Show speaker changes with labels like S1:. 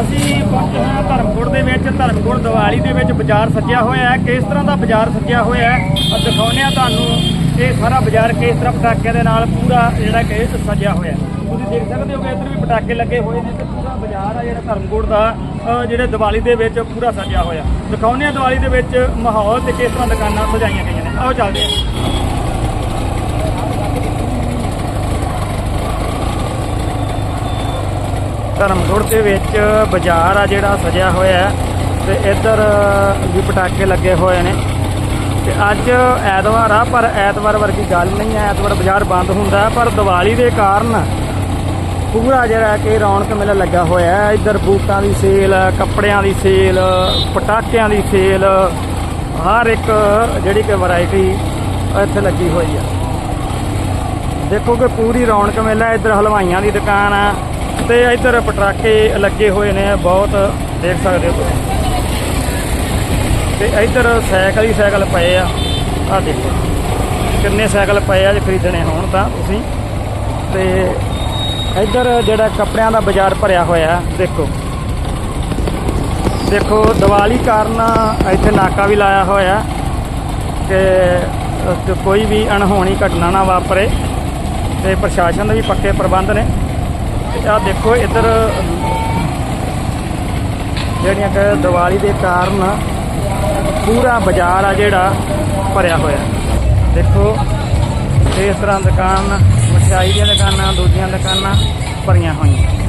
S1: ਅਸੀਂ ਪਹੁੰਚੇ ਹਾਂ ਧਰਮਕੋਟ ਦੇ ਵਿੱਚ, ਧਰਮਕੋਟ ਦੀਵਾਲੀ ਦੇ ਵਿੱਚ ਬਾਜ਼ਾਰ ਸੱਜਿਆ ਹੋਇਆ ਹੈ। ਕਿਸ ਤਰ੍ਹਾਂ ਦਾ ਬਾਜ਼ਾਰ ਸੱਜਿਆ ਹੋਇਆ ਹੈ? ਉਹ ਦਿਖਾਉਂਦੇ ਆ ਤੁਹਾਨੂੰ। ਇਹ ਸਾਰਾ ਬਾਜ਼ਾਰ ਕਿਸ ਤਰ੍ਹਾਂ ਪਟਾਕਿਆਂ ਦੇ ਨਾਲ ਪੂਰਾ ਜਿਹੜਾ ਕਿ ਸੱਜਿਆ ਹੋਇਆ ਤੁਸੀਂ ਦੇਖ ਸਕਦੇ ਹੋ ਕਿ ਇੱਧਰ ਵੀ ਪਟਾਕੇ ਲੱਗੇ ਹੋਏ ਨੇ ਤੇ ਪੂਰਾ ਬਾਜ਼ਾਰ ਆ ਜਿਹੜਾ ਧਰਮਕੋਟ ਦਾ ਜਿਹੜੇ ਦੀਵਾਲੀ ਦੇ ਵਿੱਚ ਪੂਰਾ ਸੱਜਿਆ ਹੋਇਆ। ਦਿਖਾਉਂਦੇ ਆ ਦੀਵਾਲੀ ਦੇ ਵਿੱਚ ਮਾਹੌਲ ਤੇ ਕਿਸ ਤਰ੍ਹਾਂ ਦੁਕਾਨਾਂ ਸਜਾਈਆਂ ਗਈਆਂ ਨੇ। ਆਓ ਚੱਲਦੇ ਹਾਂ। ਧਰਮਕੋਟ ਦੇ ਵਿੱਚ ਬਾਜ਼ਾਰ ਆ ਜਿਹੜਾ ਸਜਿਆ ਹੋਇਆ ਹੈ ਤੇ ਇੱਧਰ ਵੀ ਪਟਾਕੇ ਲੱਗੇ ਹੋਏ ਨੇ। ਤੇ ਅੱਜ ਐਤਵਾਰ ਆ, ਪਰ ਐਤਵਾਰ ਵਰਗੀ ਗੱਲ ਨਹੀਂ ਹੈ। ਐਤਵਾਰ ਬਾਜ਼ਾਰ ਬੰਦ ਹੁੰਦਾ ਪਰ ਦੀਵਾਲੀ ਦੇ ਕਾਰਨ ਪੂਰਾ ਜਿਹੜਾ ਕਿ ਰੌਣਕ ਮੇਲਾ ਲੱਗਾ ਹੋਇਆ ਹੈ। ਇੱਧਰ ਬੂਟਾਂ ਦੀ ਸੇਲ, ਕੱਪੜਿਆਂ ਦੀ ਸੇਲ, ਪਟਾਕਿਆਂ ਦੀ ਸੇਲ, ਹਰ ਇੱਕ ਜਿਹੜੀ ਕਿ ਵੈਰਾਈਟੀ ਇੱਥੇ ਲੱਗੀ ਹੋਈ ਆ ਦੇਖੋ ਕਿ ਪੂਰੀ ਰੌਣਕ ਮੇਲਾ ਇੱਧਰ ਹਲਵਾਈਆਂ ਦੀ ਦੁਕਾਨ ਆ ਤੇ ਇੱਧਰ ਪਟਾਕੇ ਲੱਗੇ ਹੋਏ ਨੇ, ਬਹੁਤ ਦੇਖ ਸਕਦੇ ਹੋ ਤੁਸੀਂ। ਤੇ ਇੱਧਰ ਸਾਈਕਲ ਹੀ ਸਾਈਕਲ ਪਏ ਆ। ਆ ਦੇਖੋ, ਕਿੰਨੇ ਸਾਈਕਲ ਪਏ ਆ ਜੇ ਖਰੀਦਣੇ ਹੋਣ ਤਾਂ ਤੁਸੀਂ। ਤੇ ਇੱਧਰ ਜਿਹੜਾ ਕੱਪੜਿਆਂ ਦਾ ਬਾਜ਼ਾਰ ਭਰਿਆ ਹੋਇਆ, ਦੇਖੋ। ਦੇਖੋ, ਦੀਵਾਲੀ ਕਾਰਨ ਇੱਥੇ ਨਾਕਾ ਵੀ ਲਾਇਆ ਹੋਇਆ। ਕਿ ਕਿ ਕੋਈ ਵੀ ਅਣਹੋਣੀ ਘਟਨਾ ਨਾ ਵਾਪਰੇ। ਤੇ ਪ੍ਰਸ਼ਾਸਨ ਦੇ ਵੀ ਪੱਕੇ ਪ੍ਰਬੰਧ ਨੇ। ਤੇ ਦੇਖੋ ਇੱਧਰ, ਜਿਹੜੀਆਂ ਕਿ ਦੀਵਾਲੀ ਦੇ ਕਾਰਨ ਪੂਰਾ ਬਾਜ਼ਾਰ ਆ ਜਿਹੜਾ ਭਰਿਆ ਹੋਇਆ। ਦੇਖੋ, ਇਸ ਤਰ੍ਹਾਂ ਦੁਕਾਨ, ਮਠਿਆਈ ਦੀਆਂ ਦੁਕਾਨਾਂ, ਦੂਜੀਆਂ ਦੁਕਾਨਾਂ ਭਰੀਆਂ ਹੋਈਆਂ।